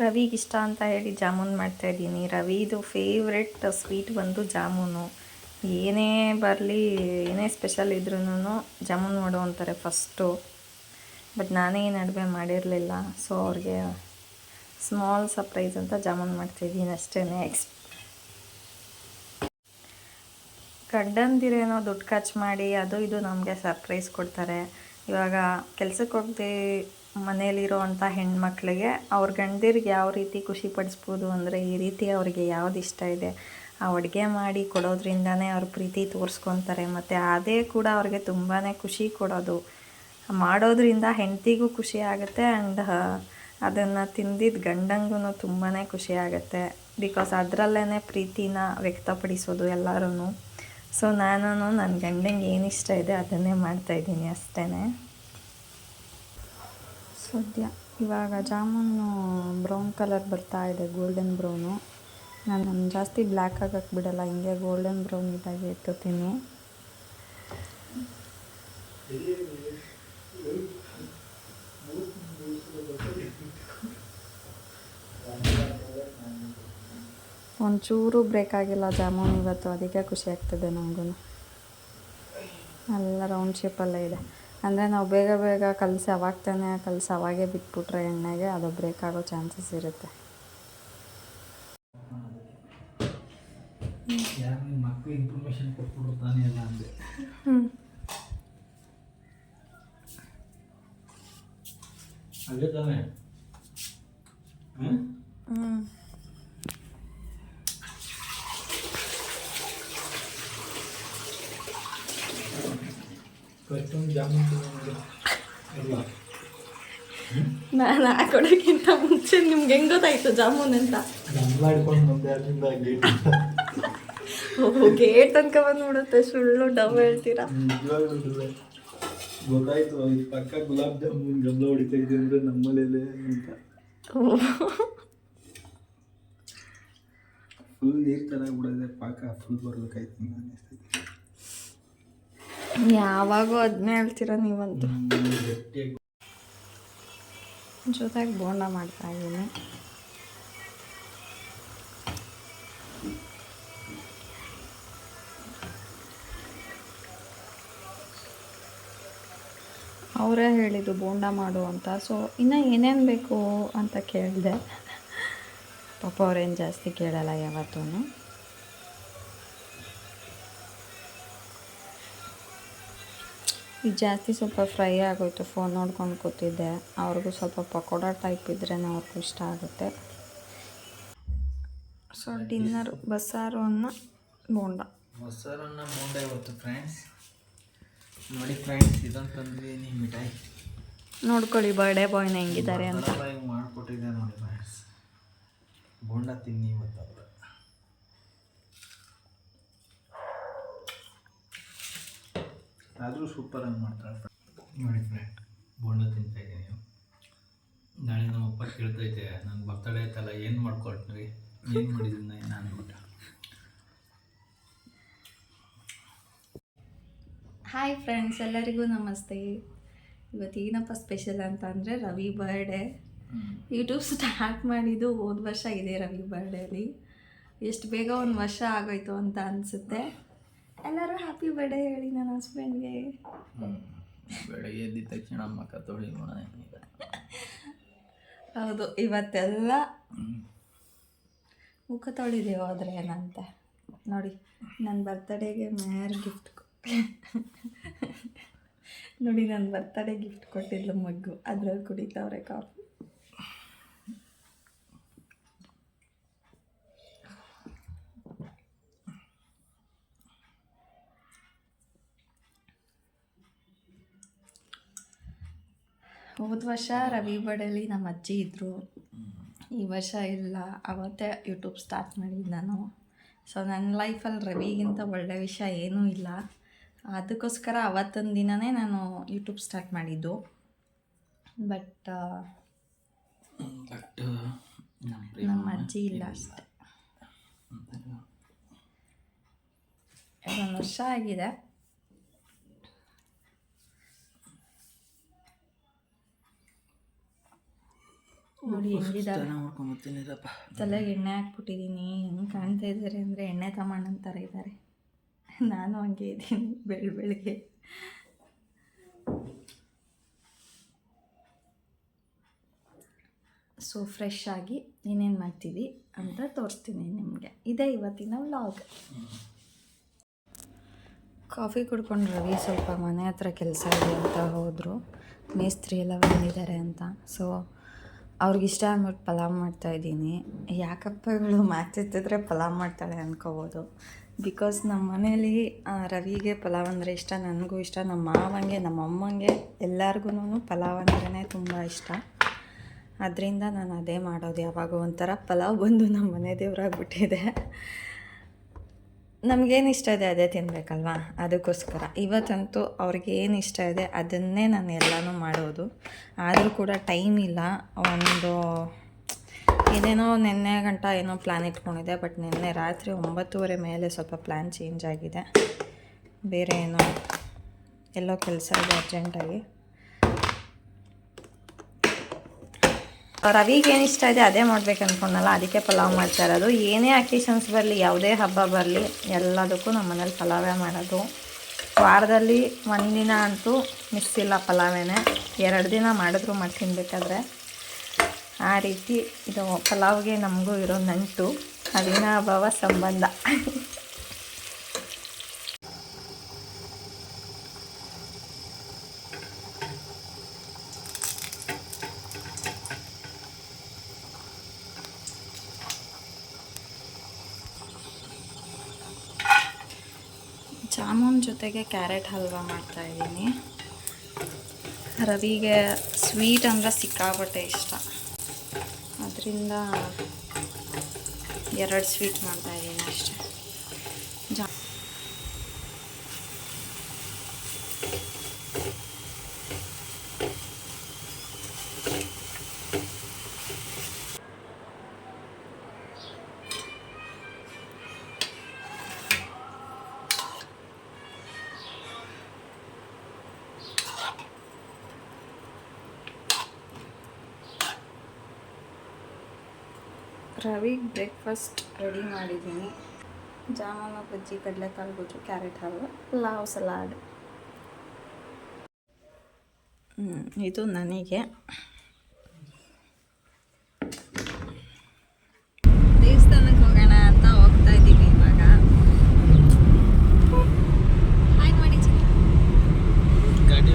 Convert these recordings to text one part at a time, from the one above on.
ರವಿಗೆ ಇಷ್ಟ ಅಂತ ಹೇಳಿ ಜಾಮೂನ್ ಮಾಡ್ತಾ ಇದ್ದೀನಿ. ರವಿದು ಫೇವ್ರೆಟ್ ಸ್ವೀಟ್ ಬಂದು ಜಾಮೂನು. ಏನೇ ಬರಲಿ, ಏನೇ ಸ್ಪೆಷಲ್ ಇದ್ರೂ ಜಾಮೂನ್ ಮಾಡು ಅಂತಾರೆ ಫಸ್ಟು ಬಟ್ ನಾನೇ ಏನು ನಡುವೆ ಮಾಡಿರಲಿಲ್ಲ. ಸೊ ಅವ್ರಿಗೆ ಸ್ಮಾಲ್ ಸರ್ಪ್ರೈಸ್ ಅಂತ ಜಾಮೂನ್ ಮಾಡ್ತಾಯಿದ್ದೀನಿ ಅಷ್ಟೇ ನೆಕ್ಸ್ಟ್ ಗಂಡಂದಿರೇನೋ ದುಡ್ಡು ಖರ್ಚು ಮಾಡಿ, ಅದು ಇದು ನಮಗೆ ಸರ್ಪ್ರೈಸ್ ಕೊಡ್ತಾರೆ. ಇವಾಗ ಕೆಲ್ಸಕ್ಕೆ ಹೋಗದೆ ಮನೇಲಿರೋ ಅಂಥ ಹೆಣ್ಮಕ್ಳಿಗೆ ಅವ್ರ ಗಂಡದಿರಿಗೆ ಯಾವ ರೀತಿ ಖುಷಿ ಪಡಿಸ್ಬೋದು ಅಂದರೆ ಈ ರೀತಿ ಅವ್ರಿಗೆ ಯಾವ್ದು ಇಷ್ಟ ಇದೆ? ಆ ಅಡುಗೆ ಮಾಡಿ ಕೊಡೋದ್ರಿಂದನೇ ಅವ್ರ ಪ್ರೀತಿ ತೋರಿಸ್ಕೊತಾರೆ. ಮತ್ತು ಅದೇ ಕೂಡ ಅವ್ರಿಗೆ ತುಂಬಾ ಖುಷಿ ಕೊಡೋದು. ಮಾಡೋದ್ರಿಂದ ಹೆಂಡತಿಗೂ ಖುಷಿ ಆಗುತ್ತೆ ಆ್ಯಂಡ್ ಅದನ್ನು ತಿಂದಿದ್ದ ಗಂಡಂಗೂ ತುಂಬಾ ಖುಷಿ ಆಗುತ್ತೆ. ಬಿಕಾಸ್ ಅದರಲ್ಲೇ ಪ್ರೀತಿನ ವ್ಯಕ್ತಪಡಿಸೋದು ಎಲ್ಲರೂ ಸೊ ನಾನು ನನ್ನ ಗಂಡಂಗೆ ಏನು ಇಷ್ಟ ಇದೆ ಅದನ್ನೇ ಮಾಡ್ತಾ ಇದ್ದೀನಿ ಅಷ್ಟೇ ಸದ್ಯ ಇವಾಗ ಜಾಮೂನು ಬ್ರೌನ್ ಕಲರ್ ಬರ್ತಾ ಇದೆ, ಗೋಲ್ಡನ್ ಬ್ರೌನು. ನಾನು ಜಾಸ್ತಿ ಬ್ಲ್ಯಾಕ್ ಆಗಕ್ಕೆ ಬಿಡಲ್ಲ, ಹಿಂಗೆ ಗೋಲ್ಡನ್ ಬ್ರೌನ್ ಇದಾಗಿ ಇಟ್ಕೋತೀನಿ. ಒಂಚೂರು ಬ್ರೇಕ್ ಆಗಿಲ್ಲ. ಜಾಮೂನ್ ಇವತ್ತು ಅದಕ್ಕೆ ಖುಷಿ ಆಗ್ತದೆ ನಮಗೂ ಎಲ್ಲ ರೌಂಡ್ ಶೇಪಲ್ಲೇ ಇದೆ. ಅಂದರೆ ನಾವು ಬೇಗ ಬೇಗ ಕಲಸಿ ಅವಾಗ್ತಾನೆ ತಾನೇ ಕಲಸಿ ಅವಾಗೇ ಬಿಟ್ಬಿಟ್ರೆ ಎಣ್ಣೆಗೆ ಅದು ಬ್ರೇಕ್ ಆಗೋ ಚಾನ್ಸಸ್ ಇರುತ್ತೆ. ಇನ್ಫಾರ್ಮೇಶನ್ ಕೊಟ್ಬಿಟ್ರು ತಾನೇ ಎಲ್ಲ ಅಂದೆ. ಅದೇ ತಾನೇ? ಹಾಂ ಹ್ಞೂ ಒಂದು ಜಾಮೂನ್ ತಗೊಂಡು ನಾನು ಹಾಕೊಡೋಕ್ಕಿಂತ ಮುಂಚೆ ನಿಮ್ಗೆ ಹೆಂಗೆ ಗೊತ್ತಾಯ್ತು ಜಾಮೂನ್ ಅಂತ? ಬಂದೆ ಅಲ್ಲಿಂದ ಗೇಟ್ ಗೇಟ್ ತನಕ ಬಂದ್ಬಿಡುತ್ತೆ. ಸುಳ್ಳು ಡವ್ ಹೇಳ್ತೀರಾ? ಗೊತ್ತಾಯ್ತು ಪಕ್ಕ ಗುಲಾಬ್ ಜಾಮೂನ್ ಗಮಲ ಹೊಡಿತಾ ಇದೆ ಅಂದ್ರೆ ನಮ್ಮನೇಲೆ ಅಂತ. ಫುಲ್ ನೀರು ಚೆನ್ನಾಗಿ ಬಿಡೋದೆ ಪಾಕ ಫುಲ್ ಬರ್ಬೇಕಾಯ್ತು ಅನಿಸ್ತೈತಿ ಯಾವಾಗೂ ಅದನ್ನೇ ಹೇಳ್ತೀರ ನೀವಂತೂ. ಜೊತೆಗೆ ಬೋಂಡ ಮಾಡ್ತಾ ಇದ್ದೀನಿ. ಅವರೇ ಹೇಳಿದ್ದು ಬೋಂಡ ಮಾಡು ಅಂತ. ಸೊ ಇನ್ನು ಏನೇನು ಬೇಕು ಅಂತ ಕೇಳಿದೆ. ಪಾಪ ಅವ್ರೇನು ಜಾಸ್ತಿ ಕೇಳಲ್ಲ ಯಾವತ್ತೂ ಜಾಸ್ತಿ ಸ್ವಲ್ಪ ಫ್ರೈ ಆಗೋಯ್ತು ಫೋನ್ ನೋಡ್ಕೊಂಡು ಕೂತಿದ್ದೆ. ಅವ್ರಿಗೂ ಸ್ವಲ್ಪ ಪಕೋಡ ಟೈಪ್ ಇದ್ದರೆ ಅವ್ರಿಗೂ ಇಷ್ಟ ಆಗುತ್ತೆ. ಸೊ ಡಿನ್ನರ್ ಬಸ್ಸಾರು ಅನ್ನ ಬೋಂಡ. ಮೊಸರನ್ನ ಬೋಂಡ ಇವತ್ತು ಫ್ರೆಂಡ್ಸ್ ನೋಡಿ ಫ್ರೆಂಡ್ಸ್ ಇದೊಂದು ತಂದಿದ್ದೀನಿ ಮಿಠಾಯಿ. ನೋಡ್ಕೊಳ್ಳಿ ಬರ್ಡೇ ಬಾಯ್ನ ಹೆಂಗಿದ್ದಾರೆ ಅಂತ. ಮಾಡಿಕೊಟ್ಟಿದ್ದೆ ನೋಡಿ ಫ್ರೆಂಡ್ಸ್ ಬೋಂಡ ತಿನ್ನಿ ಇವತ್ತು ಅವರು ಆದರೂ ಸೂಪರಾಗಿ ಮಾಡ್ತಾಳೆ ನೋಡಿ ಫ್ರೆಂಡ್ ಬೋಂಡ ತಿಂತಾ ಇದ್ದೀನಿ ನಾಳೆ ನಮ್ಮ ಅಪ್ಪ ಕೇಳ್ತೈತೆ ನನ್ನ ಬರ್ತಡೇ ಐತಲ್ಲ ಏನು ಮಾಡ್ಕೊಟ್ರಿ? ಏನು ಮಾಡಿದ್ದೀನಿ ನಾನು? ಅಂದ್ಬಿಟ್ಟು ಹಾಯ್ ಫ್ರೆಂಡ್ಸ್ ಎಲ್ಲರಿಗೂ ನಮಸ್ತೆ. ಇವತ್ತೇನಪ್ಪ ಸ್ಪೆಷಲ್ ಅಂತ ಅಂದರೆ ರವಿ ಬರ್ಡೇ ಯೂಟ್ಯೂಬ್ ಸ್ಟಾರ್ಟ್ ಮಾಡಿದ್ದು ಹೋದ ವರ್ಷ ಇದೆ ರವಿ ಬರ್ಡೇಲಿ ಎಷ್ಟು ಬೇಗ ಒಂದು ವರ್ಷ ಆಗೋಯ್ತು ಅಂತ ಅನಿಸುತ್ತೆ. ಎಲ್ಲರೂ ಹ್ಯಾಪಿ ಬರ್ಡೇ ಹೇಳಿ ನನ್ನ ಹಸ್ಬೆಂಡ್ಗೆ ಬೆಳಗ್ಗೆ ಎದ್ದಿದ ತಕ್ಷಣ ಮಕ್ಕ ತೊಳಿ ಹೌದು ಇವತ್ತೆಲ್ಲ ಮುಖ ತೊಳಿದೇವು ಆದರೆ ಏನಂತ? ನೋಡಿ ನನ್ನ ಬರ್ತಡೇಗೆ ಮ್ಯಾರ್ ಗಿಫ್ಟ್ ನೋಡಿ ನನ್ನ ಬರ್ತಡೇ ಗಿಫ್ಟ್ ಕೊಟ್ಟಿದ್ಲು ಮಗ್ಗು. ಅದ್ರಲ್ಲಿ ಕುಡಿತಾವ್ರೆ ಕಾಫಿ. ಹೋದ ವರ್ಷ ರವಿ ಬಡಲಿ ನಮ್ಮ ಅಜ್ಜಿ ಇದ್ದರು ಈ ವರ್ಷ ಇಲ್ಲ ಅವತ್ತೇ ಯೂಟ್ಯೂಬ್ ಸ್ಟಾರ್ಟ್ ಮಾಡಿದ್ದು ನಾನು. ಸೊ ನನ್ನ ಲೈಫಲ್ಲಿ ರವಿಗಿಂತ ಒಳ್ಳೆ ವಿಷಯ ಏನೂ ಇಲ್ಲ. ಅದಕ್ಕೋಸ್ಕರ ಅವತ್ತೊಂದು ದಿನವೇ ನಾನು ಯೂಟ್ಯೂಬ್ ಸ್ಟಾರ್ಟ್ ಮಾಡಿದ್ದು. ಬಟ್ ಬಟ್ ನಮ್ಮ ಅಜ್ಜಿ ಇಲ್ಲ ಅಷ್ಟೇ. ಒಂದು ವರ್ಷ ಆಗಿದೆ. ನೋಡಿ ಮಾಡ್ಕೊಂಬತ್ತೀನಿರಪ್ಪ ತಲೆಗೆ ಎಣ್ಣೆ ಹಾಕ್ಬಿಟ್ಟಿದ್ದೀನಿ ಹೆಂಗೆ ಕಾಣ್ತಾ ಇದ್ದಾರೆ ಅಂದರೆ ಎಣ್ಣೆ ಥರ ಇದ್ದಾರೆ ನಾನು ಹಂಗೆ ಇದ್ದೀನಿ ಬೆಳ ಬೆಳಿಗ್ಗೆ. ಸೊ ಫ್ರೆಶ್ ಆಗಿ ಏನೇನು ಮಾಡ್ತೀವಿ ಅಂತ ತೋರಿಸ್ತೀನಿ ನಿಮಗೆ. ಇದೇ ಇವತ್ತಿನ ವ್ಲಾಗ್ ಕಾಫಿ ಕುಡ್ಕೊಂಡು ರವಿ ಸ್ವಲ್ಪ ಮನೆ ಹತ್ರ ಕೆಲಸ ಇದೆ ಅಂತ ಹೋದರು. ಮೇಸ್ತ್ರಿ ಎಲ್ಲ ಬಂದಿದ್ದಾರೆ ಅಂತ. ಸೊ ಅವ್ರಿಗಿಷ್ಟ ಅಂದ್ಬಿಟ್ಟು ಪಲಾವ್ ಮಾಡ್ತಾಯಿದ್ದೀನಿ ಯಾಕಪ್ಪ ಇವಳು ಮಾತೆತ್ತಿದ್ರೆ ಪಲಾವ್ ಮಾಡ್ತಾಳೆ ಅನ್ಕೋಬೋದು. ಬಿಕಾಸ್ ನಮ್ಮ ಮನೇಲಿ ರವಿಗೆ ಪಲಾವ್ ಅಂದರೆ ಇಷ್ಟ, ನನಗೂ ಇಷ್ಟ, ನಮ್ಮ ಮಾವಂಗೆ, ನಮ್ಮ ಅಮ್ಮಂಗೆ ಎಲ್ಲರಿಗೂ ಪಲಾವ್ ಅಂದ್ರೇ ತುಂಬ ಇಷ್ಟ. ಅದರಿಂದ ನಾನು ಅದೇ ಮಾಡೋದು. ಯಾವಾಗ ಒಂಥರ ಪಲಾವ್ ಬಂದು ನಮ್ಮ ಮನೆ ದೇವ್ರಾಗ್ಬಿಟ್ಟಿದೆ. ನಮಗೇನು ಇಷ್ಟ ಇದೆ ಅದೇ ತಿನ್ನಬೇಕಲ್ವಾ ಅದಕ್ಕೋಸ್ಕರ. ಇವತ್ತಂತೂ ಅವ್ರಿಗೆ ಏನು ಇಷ್ಟ ಇದೆ ಅದನ್ನೇ ನಾನು ಎಲ್ಲನೂ ಮಾಡೋದು. ಆದರೂ ಕೂಡ ಟೈಮ್ ಇಲ್ಲ. ಒಂದು ಏನೇನೋ ನಿನ್ನೆ ಗಂಟ ಏನೋ ಪ್ಲ್ಯಾನ್ ಇಟ್ಕೊಂಡಿದೆ ಬಟ್ ನಿನ್ನೆ ರಾತ್ರಿ ಒಂಬತ್ತುವರೆ ಮೇಲೆ ಸ್ವಲ್ಪ ಪ್ಲ್ಯಾನ್ ಚೇಂಜ್ ಆಗಿದೆ. ಬೇರೆ ಏನೋ ಎಲ್ಲೋ ಕೆಲಸ ಇದೆ ಅರ್ಜೆಂಟಾಗಿ. ರವಿಗೆ ಏನು ಇಷ್ಟ ಇದೆ ಅದೇ ಮಾಡ್ಬೇಕು ಅನ್ಕೊಂಡಲ್ಲ, ಅದಕ್ಕೆ ಪಲಾವ್ ಮಾಡ್ತಾ ಇರೋದು. ಏನೇ ಅಕೇಶನ್ಸ್ ಬರಲಿ, ಯಾವುದೇ ಹಬ್ಬ ಬರಲಿ, ಎಲ್ಲದಕ್ಕೂ ನಮ್ಮ ಮನೇಲಿ ಪಲಾವೇ ಮಾಡೋದು. ವಾರದಲ್ಲಿ ಒಂದಿನ ಅಂತೂ ಮಿಸ್ ಇಲ್ಲ ಪಲಾವೇನೆ. ಎರಡು ದಿನ ಮಾಡಿದ್ರು ಮಾಡಿ ತಿನ್ಬೇಕಾದ್ರೆ. ಆ ರೀತಿ ಇದು ಪಲಾವ್ಗೆ ನಮಗೂ ಇರೋ ನಂಟು. ಅಭಾವ ಸಂಬಂಧ ಜಾಮೂನ್ ಜೊತೆಗೆ ಕ್ಯಾರೆಟ್ ಹಲ್ವಾ ಮಾಡ್ತಾ ಇದ್ದೀನಿ. ರವಿಗೆ ಸ್ವೀಟ್ ಅಂದರೆ ಸಿಕ್ಕಾಪಟ್ಟೆ ಇಷ್ಟ. ಅದರಿಂದ ಎರಡು ಸ್ವೀಟ್ ಮಾಡ್ತಾಯಿದ್ದೀನಿ ಅಷ್ಟೇ. ರವಿಗೆ ಬ್ರೇಕ್ಫಾಸ್ಟ್ ರೆಡಿ ಮಾಡಿದ್ದೀನಿ. ಜಾಮೂನು ಬಜ್ಜಿ ಕಡಲೆಕಾಳು ಗೊಜ್ಜು ಕ್ಯಾರೆಟ್ ಹಲ್ವ ಪಲಾವ್ ಸಲಾಡ್. ಇದು ನನಗೆ ದೇವಸ್ಥಾನಕ್ಕೆ ಹೋಗೋಣ ಅಂತ ಹೋಗ್ತಾ ಇದ್ದೀವಿ ಇವಾಗ ಹಾಯ್ ಮಾಡಿ ಗಾಡಿ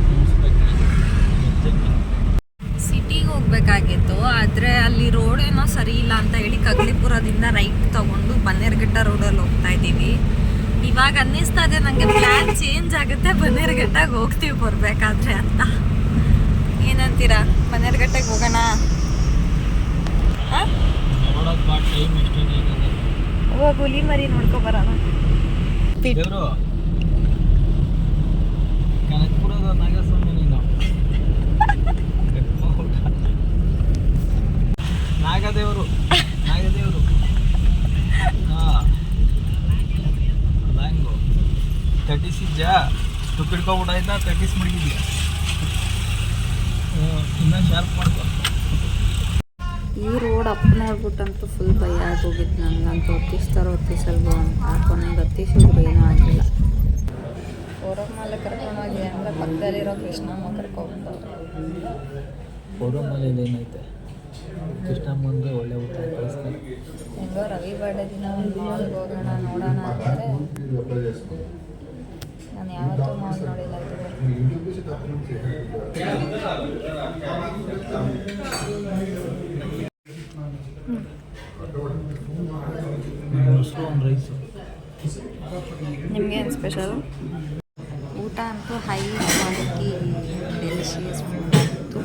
ಸಿಟಿಗೆ ಹೋಗ್ಬೇಕಾಗಿತ್ತು. ಆದ್ರೆ ಅಲ್ಲಿ ರೋಡ್ ಏನೋ ಸರಿ ಇಲ್ಲ ಅಂತ ಹೇಳಿ ಕಗ್ಲಿಪುರದಿಂದ ರೈಟ್ ತಗೊಂಡು ಬನ್ನೇರ್ಘಟ್ಟ ರೋಡಲ್ಲಿ ಹೋಗ್ತಾ ಇದ್ದೀವಿ. ಇವಾಗ ಅನ್ನಿಸ್ತಾ ಇದೆ ನನಗೆ ಪ್ಲಾನ್ ಚೇಂಜ್ ಆಗುತ್ತೆ ಬನ್ನೇರ್ಘಟ್ಟಗೆ ಹೋಗ್ತೀವಿ ಬರ್ಬೇಕಾದ್ರೆ ಅಂತ. ಏನಂತೀರಾ? ಬನ್ನೇರ್ಘಟ್ಟಗೆ ಹೋಗೋಣ? ಹುಲಿ ಮರಿ ನೋಡ್ಕೊ ಬರೋಣ. ಕನಕಪುರದ ನೀನು ನಾಗದೇವರು. ನಾಗದೇವರು. ಹಾಂ. ತಟ್ಟಿಸಿದ್ದ ತಟ್ಟಿಸಿದ್ಜ ತುಪ್ಪಿಡ್ಕೊಬಿಟ್ಟಾಯ್ತಾ ತಟ್ಟಿಸಿ ಮಡಗಿದ್ಯಾ? ಇನ್ನೂ ಶಾರ್ಪ್ ಮಾಡ್ಕೊ. ಈ ರೋಡ್ ಅಪ್ ನೋಡ್ಬಿಟ್ಟಂತೂ ಫುಲ್ ಭಯ ಆಗೋಗಿತ್ತು ನನಗಂತೂ ಹೊತ್ತಿಸ್ತಾರೋ ಹೊತ್ತಿಸಲ್ವೋ ಅಂತ. ಕೊನೆಗೆ ಹೊತ್ತಿಸಿದ್ರು ಏನೂ ಆಗಿಲ್ಲ ಫೋರಮ್ಮಲ್ಲಿ ಕರ್ಕೊಂಡೋಗಿ ಅಂದರೆ ಪಕ್ಕದಲ್ಲಿರೋ ಕೃಷ್ಣಮ್ಮ ಕರ್ಕೊಂಡ್ಬಂದವ್ರು ಫೋಟೋ ಮೇಲೆ ಏನೈತೆ ಕೃಷ್ಣಮ್ಮಂಗೆ ಒಳ್ಳೆ ಊಟ ಕಳಿಸ್ತಾರೆ. ಹೆಂಗೋ ರವಿ ಬರ್ಡೇ ದಿನ ಒಂದು ಮಾಲ್ಗೆ ಹೋಗೋಣ ನೋಡೋಣ ಅಂದರೆ ನಾನು ಯಾವತ್ತೂ ಮಾಲ್ ನೋಡಿಲ್ಲ ನಿಮಗೇನು ಸ್ಪೆಷಲ್ ಅಂತೂ ಹೈ ಕ್ವಾಲಿಟಿ ಡೆಲಿಷಿಯಸ್ ಫುಡ್ ಆಗಿತ್ತು.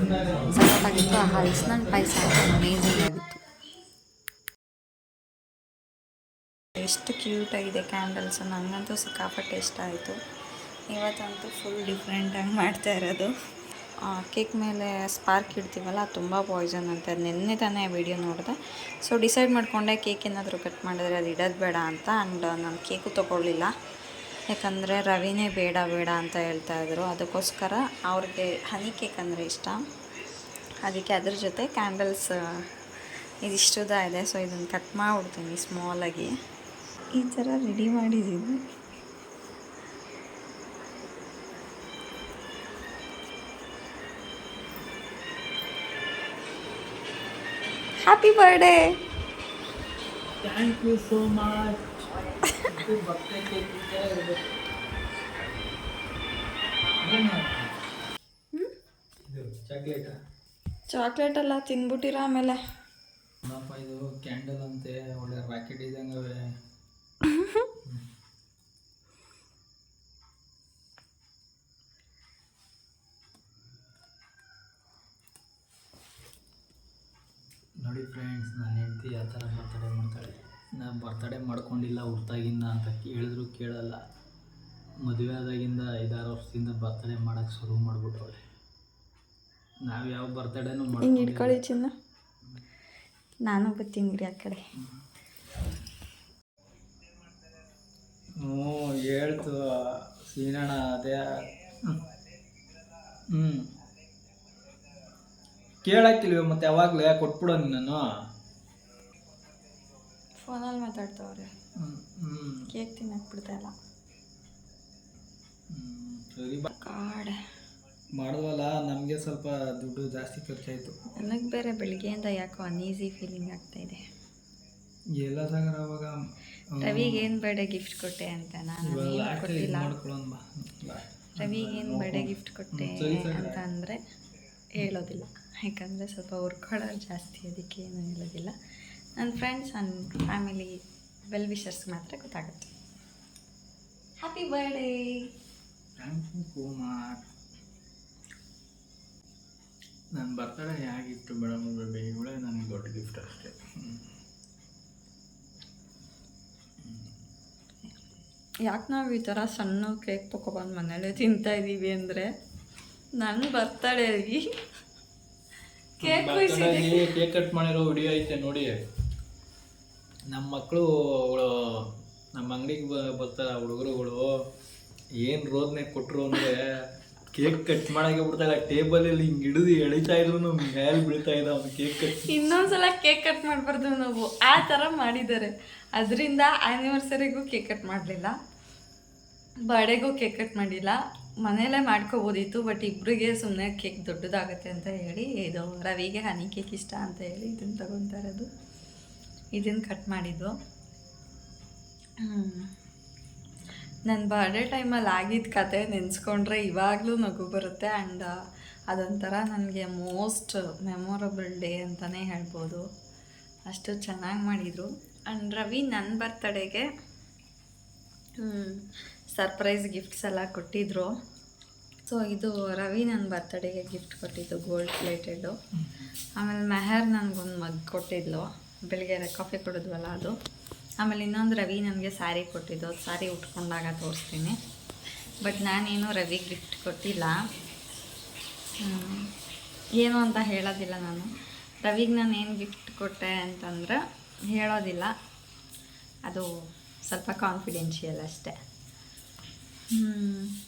ಸಖತ್ತಾಗಿತ್ತು ಆ ಹಲಸಿನ ಪಾಯಸ ಅಮೇಝಿಂಗ್ ಆಗಿತ್ತು. ಎಷ್ಟು ಕ್ಯೂಟ್ ಆಗಿದೆ ಕ್ಯಾಂಡಲ್ಸ್ ನನಗಂತೂ ಸಿಕ್ಕಾಪಟ್ಟೆ ಇಷ್ಟ ಆಯಿತು. ಇವತ್ತಂತೂ ಫುಲ್ ಡಿಫ್ರೆಂಟಾಗಿ ಮಾಡ್ತಾ ಇರೋದು. ಕೇಕ್ ಮೇಲೆ ಸ್ಪಾರ್ಕ್ ಇಡ್ತೀವಲ್ಲ, ಅದು ತುಂಬ ಪಾಯ್ಸನ್ ಅಂತ. ಅದು ನಿನ್ನೆ ತಾನೇ ವಿಡಿಯೋ ನೋಡಿದೆ. ಸೊ ಡಿಸೈಡ್ ಮಾಡಿಕೊಂಡೆ ಕೇಕ್ ಏನಾದರೂ ಕಟ್ ಮಾಡಿದ್ರೆ ಅದು ಇಡೋದು ಬೇಡ ಅಂತ. ಆ್ಯಂಡ್ ನಾನು ಕೇಕು ತೊಗೊಳ್ಳಿಲ್ಲ. ಯಾಕಂದರೆ ರವಿನೇ ಬೇಡ ಬೇಡ ಅಂತ ಹೇಳ್ತಾ ಇದ್ರು. ಅದಕ್ಕೋಸ್ಕರ ಅವ್ರಿಗೆ ಹನಿ ಕೇಕ್ ಅಂದರೆ ಇಷ್ಟ. ಅದಕ್ಕೆ ಅದ್ರ ಜೊತೆ ಕ್ಯಾಂಡಲ್ಸ್ ಇದಿಷ್ಟುದ ಇದೆ. ಸೊ ಇದನ್ನು ಕಟ್ ಮಾಡಿಬಿಡ್ತೀನಿ ಸ್ಮಾಲಾಗಿ ಈ ಥರ ರೆಡಿ ಮಾಡಿದ್ದೀನಿ happy birthday thank you so much ಇದು ಚಾಕ್ಲೇಟಾ ಚಾಕ್ಲೇಟ್? ಎಲ್ಲ ತಿನ್ಬಿಟ್ಟಿರ ಆಮೇಲೆ. ಏನಪ್ಪ ಇದು ಕ್ಯಾಂಡಲ್ ಅಂತೆ ಒಳ್ಳೆ ರಾಕೆಟ್ ಇದ್ದಂಗವೆ. ನೋಡಿ ಫ್ರೆಂಡ್ಸ್ ನನ್ನ ಹೆಂಡತಿ ಯಾವ ಥರ ಮಾತಾಡೋದು ಮಾಡ್ತಾಳೆ ನಾನು ಬರ್ತಡೇ ಮಾಡ್ಕೊಂಡಿಲ್ಲ ಹುಟ್ಟಾಗಿಂದ ಅಂತ ಕೇಳಿದ್ರು ಕೇಳಲ್ಲ. ಮದುವೆ ಆದಾಗಿಂದ ಐದಾರು ವರ್ಷದಿಂದ ಬರ್ತಡೇ ಮಾಡೋಕ್ಕೆ ಶುರು ಮಾಡ್ಬಿಟ್ರು ನಾವು ಯಾವ ಬರ್ತಡೇನು ಹಿಂಗೆ ಇಟ್ಕೊಳ್ಳಿ ಚಿನ್ನ. ನಾನು ಬರ್ತೀನಿ ರೀ ಆ ಕಡೆ. ಹ್ಞೂ ಹೇಳ್ತು ಸೀನಣ್ಣ ಅದೇ. ಹ್ಞೂ ಕೇಳಕ್ಕಿಲ್ವೇ ಮತ್ತೆ ಯಾವಾಗಲೇ ಕೊಟ್ಬಿಡೋ ನಾನು ಫೋನಲ್ಲಿ ಮಾತಾಡ್ತಾವ್ರೆ ಕೇಕ್ ತಿನ್ನಕ್ಕೆ ಬಿಡ್ತಾ ಇಲ್ಲ ಸರಿ ಕಾಡ್. ಮಾಡಿದ್ವಲ್ಲ ನಮಗೆ ಸ್ವಲ್ಪ ದುಡ್ಡು ಜಾಸ್ತಿ ಖರ್ಚಾಯಿತು. ನನಗೆ ಬೇರೆ ಬೆಳಿಗ್ಗೆಯಿಂದ ಯಾಕೋ ಅನ್ಈಸಿ ಫೀಲಿಂಗ್ ಆಗ್ತಾ ಇದೆ. ಎಲ್ಲ ಸಾಗರ ಅವಾಗ ರವಿಗೆ ಏನು ಬೇಡ ಗಿಫ್ಟ್ ಕೊಟ್ಟೆ ಅಂತ ನಾನು ಕೊಟ್ಟಿಲ್ಲ. ರವಿಗೆ ಏನು ಬರ್ಡೇ ಗಿಫ್ಟ್ ಕೊಟ್ಟೆ. ಅಂತ ಅಂದರೆ ಹೇಳೋದಿಲ್ಲ. ಯಾಕಂದರೆ ಸ್ವಲ್ಪ ಹುರ್ಕೊಳ್ಳೋರು ಜಾಸ್ತಿ ಅದಕ್ಕೆ ಏನು ಹೇಳೋದಿಲ್ಲ. ನನ್ನ ಫ್ರೆಂಡ್ಸ್ ನನ್ನ ಫ್ಯಾಮಿಲಿ ವೆಲ್ ವಿಷರ್ಸ್ ಮಾತ್ರ ಗೊತ್ತಾಗುತ್ತೆ. Happy birthday thank you Kumar ನನ್ನ ಬರ್ತಡೇ ಹೇಗಿತ್ತು ಮೇಡಮ್? ಬೇಬಿ ಇವಳೇ ನನಗೆ ದೊಡ್ಡ ಗಿಫ್ಟ್ ಅಷ್ಟೇ. ಯಾಕೆ ನಾವು ಈ ಥರ ಸಣ್ಣ ಕೇಕ್ ತೊಗೊಬಂದು ಮನೇಲೆ ತಿಂತಾ ಇದ್ದೀವಿ ಅಂದರೆ ನನ್ನ ಬರ್ತಡೇ ಕೇಕ್ ಕೇಕ್ ಕಟ್ ಮಾಡಿರೋ ವಿಡಿಯೋ ಐತೆ ನೋಡಿ. ನಮ್ಮ ಮಕ್ಕಳು ನಮ್ಮ ಅಂಗಡಿಗೆ ಬರ್ತಾರೆ ಹುಡುಗರುಗಳು, ಏನು ರೋದನೆ ಕೊಟ್ಟರು ಅಂದರೆ ಕೇಕ್ ಕಟ್ ಮಾಡೋಕೆ ಬಿಡ್ತಾರೆ ಟೇಬಲಲ್ಲಿ ಹಿಂಗೆ ಹಿಡಿದು ಎಳಿತಾ ಇದ್ರು ಮೇಲೆ ಬೀಳ್ತಾ ಇದ್ದ ಅವ್ನು ಕೇಕ್ ಕಟ್. ಇನ್ನೊಂದ್ಸಲ ಕೇಕ್ ಕಟ್ ಮಾಡಬಾರ್ದು ನಾವು. ಆ ಥರ ಮಾಡಿದ್ದಾರೆ. ಅದರಿಂದ ಆ್ಯನಿವರ್ಸರಿಗೂ ಕೇಕ್ ಕಟ್ ಮಾಡಲಿಲ್ಲ. ಬರ್ಡೇಗೂ ಕೇಕ್ ಕಟ್ ಮಾಡಿಲ್ಲ. ಮನೆಯಲ್ಲೇ ಮಾಡ್ಕೋಬೋದಿತ್ತು ಬಟ್ ಇಬ್ಬರಿಗೆ ಸುಮ್ಮನೆ ಕೇಕ್ ದೊಡ್ಡದಾಗತ್ತೆ ಅಂತ ಹೇಳಿ, ಇದು ರವಿಗೆ ಹನಿ ಕೇಕ್ ಇಷ್ಟ ಅಂತ ಹೇಳಿ ಇದನ್ನು ತಗೊತಾ ಇರೋದು. ಇದನ್ನು ಕಟ್ ಮಾಡಿದ್ದು. ನನ್ನ ಬರ್ಡೇ ಟೈಮಲ್ಲಿ ಆಗಿದ್ದ ಕತೆ ನೆನೆಸ್ಕೊಂಡ್ರೆ ಇವಾಗಲೂ ನಗು ಬರುತ್ತೆ ಆ್ಯಂಡ್ ಅದೊಂಥರ ನನಗೆ ಮೋಸ್ಟ್ ಮೆಮೊರಬಲ್ ಡೇ ಅಂತಲೇ ಹೇಳ್ಬೋದು. ಅಷ್ಟು ಚೆನ್ನಾಗಿ ಮಾಡಿದರು. ಆ್ಯಂಡ್ ರವಿ ನನ್ನ ಬರ್ತಡೇಗೆ ಸರ್ಪ್ರೈಸ್ ಗಿಫ್ಟ್ಸ್ ಎಲ್ಲ ಕೊಟ್ಟಿದ್ರು. ಸೊ ಇದು ರವಿ ನನ್ನ ಬರ್ತಡೇಗೆ ಗಿಫ್ಟ್ ಕೊಟ್ಟಿದ್ದು ಗೋಲ್ಡ್ ಪ್ಲೇಟೆಡು ಆಮೇಲೆ ಮೆಹರ್ ನನಗೊಂದು ಮಗ್ ಕೊಟ್ಟಿದ್ಲು. ಬೆಳಿಗ್ಗೆ ಕಾಫಿ ಕುಡಿದ್ವಲ್ಲ ಅದು. ಆಮೇಲೆ ಇನ್ನೊಂದು ರವಿ ನನಗೆ ಸ್ಯಾರಿ ಕೊಟ್ಟಿದ್ದು. ಸ್ಯಾರಿ ಉಟ್ಕೊಂಡಾಗ ತೋರಿಸ್ತೀನಿ. ಬಟ್ ನಾನೇನು ರವಿ ಗಿಫ್ಟ್ ಕೊಟ್ಟಿಲ್ಲ. ಏನು ಅಂತ ಹೇಳೋದಿಲ್ಲ ನಾನು. ರವಿಗೆ ನಾನು ಏನು ಗಿಫ್ಟ್ ಕೊಟ್ಟೆ ಅಂತಂದ್ರೆ ಹೇಳೋದಿಲ್ಲ. ಅದು ಸ್ವಲ್ಪ ಕಾನ್ಫಿಡೆನ್ಷಿಯಲ್ ಅಷ್ಟೆ. ಹ್ಮ್.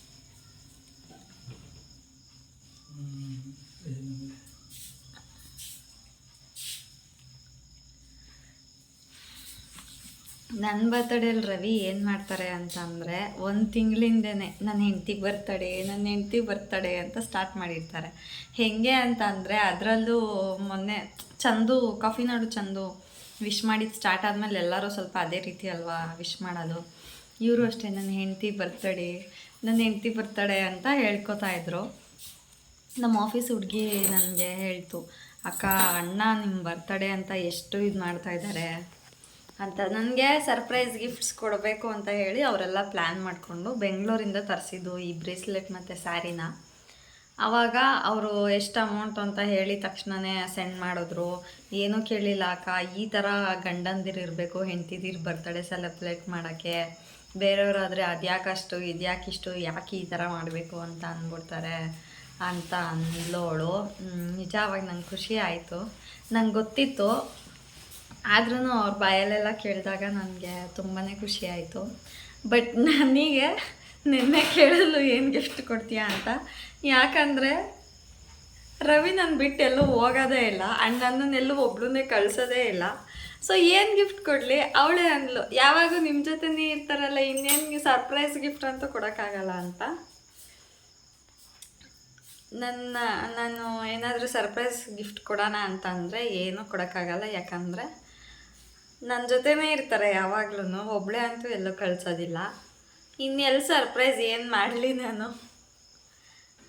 ನನ್ನ ಬರ್ತಡೇಲಿ ರವಿ ಏನು ಮಾಡ್ತಾರೆ ಅಂತಂದರೆ ಒಂದು ತಿಂಗಳಿಂದನೇ ನನ್ನ ಹೆಂಡ್ತಿಗೆ ಬರ್ತಡೆ ನನ್ನ ಹೆಂಡ್ತಿ ಬರ್ತಡೆ ಅಂತ ಸ್ಟಾರ್ಟ್ ಮಾಡಿರ್ತಾರೆ. ಹೇಗೆ ಅಂತ ಅಂದರೆ ಅದರಲ್ಲೂ ಮೊನ್ನೆ ಚಂದು ಕಾಫಿ ನಾಡು ಚಂದು ವಿಶ್ ಮಾಡಿದ್ದು ಸ್ಟಾರ್ಟ್ ಆದಮೇಲೆ ಎಲ್ಲರೂ ಸ್ವಲ್ಪ ಅದೇ ರೀತಿ ಅಲ್ವಾ ವಿಶ್ ಮಾಡೋದು ಇವರು ಅಷ್ಟೇ ನನ್ನ ಹೆಂಡ್ತಿ ಬರ್ತಡೆ ನನ್ನ ಹೆಂಡ್ತಿ ಬರ್ತಡೆ ಅಂತ ಹೇಳ್ಕೊತಾ ಇದ್ರು. ನಮ್ಮ ಆಫೀಸ್ ಹುಡುಗಿ ನನಗೆ ಹೇಳ್ತು, ಅಕ್ಕ, ಅಣ್ಣ ನಿಮ್ಮ ಬರ್ತಡೆ ಅಂತ ಎಷ್ಟು ಇದು ಮಾಡ್ತಾ ಇದ್ದಾರೆ ಅಂತ. ನನಗೆ ಸರ್ಪ್ರೈಸ್ ಗಿಫ್ಟ್ಸ್ ಕೊಡಬೇಕು ಅಂತ ಹೇಳಿ ಅವರೆಲ್ಲ ಪ್ಲ್ಯಾನ್ ಮಾಡಿಕೊಂಡು ಬೆಂಗಳೂರಿಂದ ತರಿಸಿದ್ದು ಈ ಬ್ರೇಸ್ಲೆಟ್ ಮತ್ತು ಸ್ಯಾರಿನ. ಆವಾಗ ಅವರು ಎಷ್ಟು ಅಮೌಂಟ್ ಅಂತ ಹೇಳಿ ತಕ್ಷಣವೇ ಸೆಂಡ್ ಮಾಡಿದ್ರು. ಏನೂ ಕೇಳಿಲ್ಲ ಅಕ್ಕ, ಈ ಥರ ಗಂಡಂದಿರು ಇರಬೇಕು, ಹೆಂಡ್ತಿದಿರು ಬರ್ತಡೇ ಸೆಲೆಬ್ರೇಟ್ ಮಾಡೋಕ್ಕೆ. ಬೇರೆಯವರಾದರೆ ಅದ್ಯಾಕಷ್ಟು ಇದ್ಯಾಕಿಷ್ಟು ಯಾಕೆ ಈ ಥರ ಮಾಡಬೇಕು ಅಂತ ಅಂದ್ಬಿಡ್ತಾರೆ ಅಂತ ಅಂದ್ಲೋಳು. ಅವಾಗ ನಂಗೆ ಖುಷಿ ಆಯಿತು. ನಂಗೆ ಗೊತ್ತಿತ್ತು ಆದ್ರೂ ಅವ್ರ ಬಾಯಲ್ಲೆಲ್ಲ ಕೇಳಿದಾಗ ನನಗೆ ತುಂಬಾ ಖುಷಿ ಆಯಿತು. ಬಟ್ ನನಗೆ ನಿನ್ನೆ ಕೇಳಲು ಏನು ಗಿಫ್ಟ್ ಕೊಡ್ತೀಯಾ ಅಂತ? ಯಾಕಂದರೆ ರವಿ ನನ್ನ ಬಿಟ್ಟು ಎಲ್ಲೂ ಹೋಗೋದೇ ಇಲ್ಲ ಆ್ಯಂಡ್ ನನ್ನನ್ನೆಲ್ಲೂ ಒಬ್ಳನ್ನೇ ಕಳಿಸೋದೇ ಇಲ್ಲ. ಸೊ ಏನು ಗಿಫ್ಟ್ ಕೊಡಲಿ? ಅವಳೇ ಅಂದ್ಲು, ಯಾವಾಗ ನಿಮ್ಮ ಜೊತೆನೇ ಇರ್ತಾರಲ್ಲ ಇನ್ನೇನು ಸರ್ಪ್ರೈಸ್ ಗಿಫ್ಟ್ ಅಂತೂ ಕೊಡೋಕ್ಕಾಗಲ್ಲ ಅಂತ. ನನ್ನ, ನಾನು ಏನಾದರೂ ಸರ್ಪ್ರೈಸ್ ಗಿಫ್ಟ್ ಕೊಡೋಣ ಅಂತ ಅಂದರೆ ಏನೂ ಕೊಡೋಕ್ಕಾಗಲ್ಲ, ಯಾಕಂದರೆ ನನ್ನ ಜೊತೆನೇ ಇರ್ತಾರೆ ಯಾವಾಗ್ಲೂ ಒಬ್ಳೆ ಅಂತೂ ಎಲ್ಲೂ ಕಳ್ಸೋದಿಲ್ಲ. ಇನ್ನೆಲ್ಲ ಸರ್ಪ್ರೈಸ್ ಏನು ಮಾಡಲಿ ನಾನು?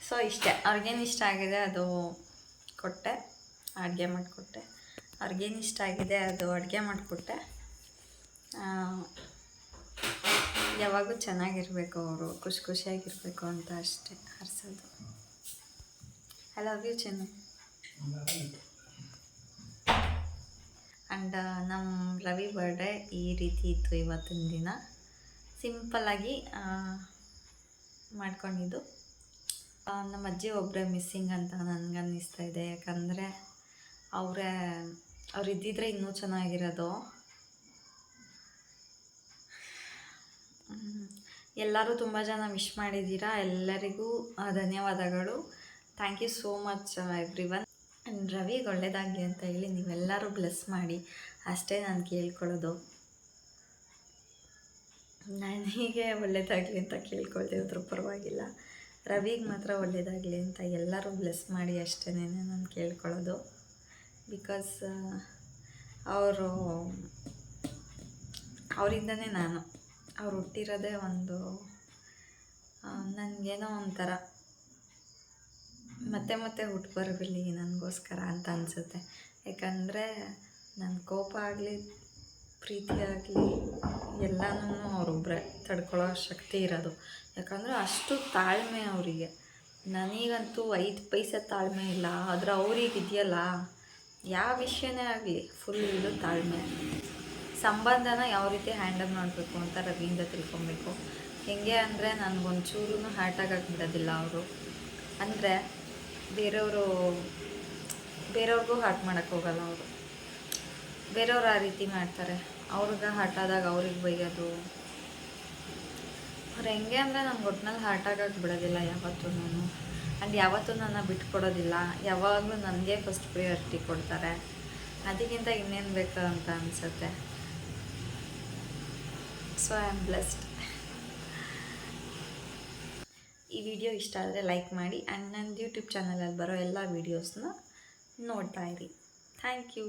ಸೊ ಇಷ್ಟೇ. ಅವ್ರಿಗೇನು ಇಷ್ಟ ಆಗಿದೆ ಅದು ಕೊಟ್ಟೆ. ಅಡುಗೆ ಮಾಡಿಕೊಟ್ಟೆ. ಅವ್ರಿಗೇನು ಇಷ್ಟ ಆಗಿದೆ ಅದು ಅಡುಗೆ ಮಾಡಿಕೊಟ್ಟೆ. ಯಾವಾಗೂ ಚೆನ್ನಾಗಿರಬೇಕು ಅವರು. ಖುಷಿ ಖುಷಿಯಾಗಿರಬೇಕು ಅಂತ ಅಷ್ಟೇ. ಹರ್ಸೋದು. I love you Chennu and ನಮ್ಮ ರವಿ ಬರ್ಡೇ ಈ ರೀತಿ ಇತ್ತು ಇವತ್ತಿನ ದಿನ. ಸಿಂಪಲ್ಲಾಗಿ ಮಾಡ್ಕೊಂಡಿದ್ದು. ನಮ್ಮ ಅಜ್ಜಿ ಒಬ್ಬರೇ ಮಿಸ್ಸಿಂಗ್ ಅಂತ ನನಗೆ ಅನ್ನಿಸ್ತಾ ಇದೆ. ಯಾಕಂದರೆ, ಅವರೇ, ಅವ್ರು ಇದ್ದಿದ್ರೆ ಇನ್ನೂ ಚೆನ್ನಾಗಿರೋದು. ಎಲ್ಲರೂ ತುಂಬ ಜನ ಮಿಶ್ ಮಾಡಿದ್ದೀರಾ? ಎಲ್ಲರಿಗೂ ಧನ್ಯವಾದಗಳು. Thank you so much everyone and ರವಿಗೆ ಒಳ್ಳೇದಾಗಲಿ ಅಂತ ಹೇಳಿ ನೀವೆಲ್ಲರೂ ಬ್ಲೆಸ್ ಮಾಡಿ ಅಷ್ಟೇ ನಾನು ಕೇಳ್ಕೊಳ್ಳೋದು. ನನಗೆ ಒಳ್ಳೇದಾಗಲಿ ಅಂತ ಕೇಳ್ಕೊಳ್ದೆ ಹೋದ್ರೂ ಪರವಾಗಿಲ್ಲ. ರವಿಗೆ ಮಾತ್ರ ಒಳ್ಳೇದಾಗಲಿ ಅಂತ ಎಲ್ಲರೂ ಬ್ಲೆಸ್ ಮಾಡಿ ಅಷ್ಟೇ ನಾನು ಕೇಳ್ಕೊಳ್ಳೋದು. ಬಿಕಾಸ್ ಅವರು, ಅವರಿಂದನೇ ನಾನು. ಅವ್ರು ಹುಟ್ಟಿರೋದೇ ಒಂದು ನನಗೇನೋ ಒಂಥರ. ಮತ್ತೆ ಮತ್ತೆ ಹುಟ್ಟು ಬರಬಿಲ್ಲಿ ನನಗೋಸ್ಕರ ಅಂತ ಅನಿಸುತ್ತೆ. ಯಾಕಂದರೆ ನನ್ನ ಕೋಪ ಆಗಲಿ, ಪ್ರೀತಿ ಆಗಲಿ ಎಲ್ಲನೂ ಅವರೊಬ್ಬರೇ ತಡ್ಕೊಳ್ಳೋ ಶಕ್ತಿ ಇರೋದು. ಯಾಕಂದರೆ ಅಷ್ಟು ತಾಳ್ಮೆ ಅವರಿಗೆ. ನನಗಂತೂ ಐದು ಪೈಸೆ ತಾಳ್ಮೆ ಇಲ್ಲ, ಆದರೆ ಅವ್ರಿಗೆ ಇದೆಯಲ್ಲ ಯಾವ ವಿಷಯನೇ ಆಗಲಿ ಫುಲ್ ಇದು ತಾಳ್ಮೆ. ಸಂಬಂಧನ ಯಾವ ರೀತಿ ಹ್ಯಾಂಡಲ್ ಮಾಡಬೇಕು ಅಂತ ರವಿಯಿಂದ ತಿಳ್ಕೊಬೇಕು. ಹೆಂಗೆ ಅಂದರೆ ನನಗೊಂಚೂರು ಹಾರ್ಟ್ ಆಗಕ್ಕೆ ಬಿಡೋದಿಲ್ಲ ಅವರು. ಅಂದರೆ ಬೇರೆಯವರು, ಬೇರೆಯವ್ರಿಗೂ ಹಾಟ್ ಮಾಡೋಕ್ಕೆ ಹೋಗಲ್ಲ ಅವರು. ಬೇರೆಯವ್ರು ಆ ರೀತಿ ಮಾಡ್ತಾರೆ. ಅವ್ರಿಗೆ ಆದಾಗ ಅವ್ರಿಗೆ ಬೈಯೋದು. ಅವ್ರು ಹೆಂಗೆ ಅಂದರೆ ನಂಗೆ ಒಟ್ಟಿನಲ್ಲಿ ಹಾಟ್ ಆಗಕ್ಕೆ ಬಿಡೋದಿಲ್ಲ ಯಾವತ್ತೂ ನಾನು ಆ್ಯಂಡ್ ಯಾವತ್ತೂ ನನ್ನ ಬಿಟ್ಕೊಡೋದಿಲ್ಲ. ಯಾವಾಗಲೂ ನನಗೆ ಫಸ್ಟ್ ಪ್ರಿಯಾರಿಟಿ ಕೊಡ್ತಾರೆ. ಅದಕ್ಕಿಂತ ಇನ್ನೇನು ಬೇಕು ಅಂತ ಅನಿಸುತ್ತೆ. ಸೊ ಐ ಆಮ್ ಬ್ಲೆಸ್ಡ್ ಈ ವಿಡಿಯೋ ಇಷ್ಟ ಆದರೆ ಲೈಕ್ ಮಾಡಿ ಆ್ಯಂಡ್ ನನ್ನ ಯೂಟ್ಯೂಬ್ ಚಾನಲಲ್ಲಿ ಬರೋ ಎಲ್ಲ ವೀಡಿಯೋಸ್ನ ನೋಡ್ತಾ ಇರಿ. Thank you